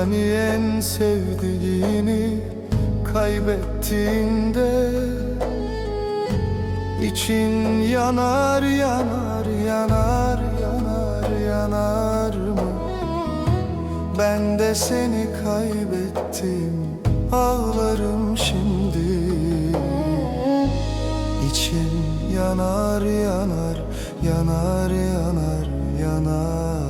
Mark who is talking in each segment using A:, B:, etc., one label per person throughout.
A: Hani en sevdiğini kaybettiğinde İçin yanar yanar yanar yanar yanar mı? Ben de seni kaybettim ağlarım şimdi İçim yanar yanar yanar yanar yanar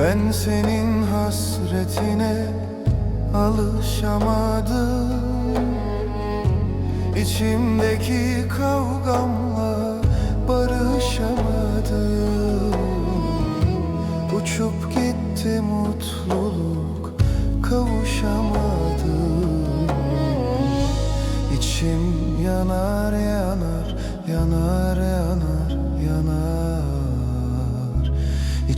A: Ben senin hasretine alışamadım. İçimdeki kavgamla barışamadım. Uçup gitti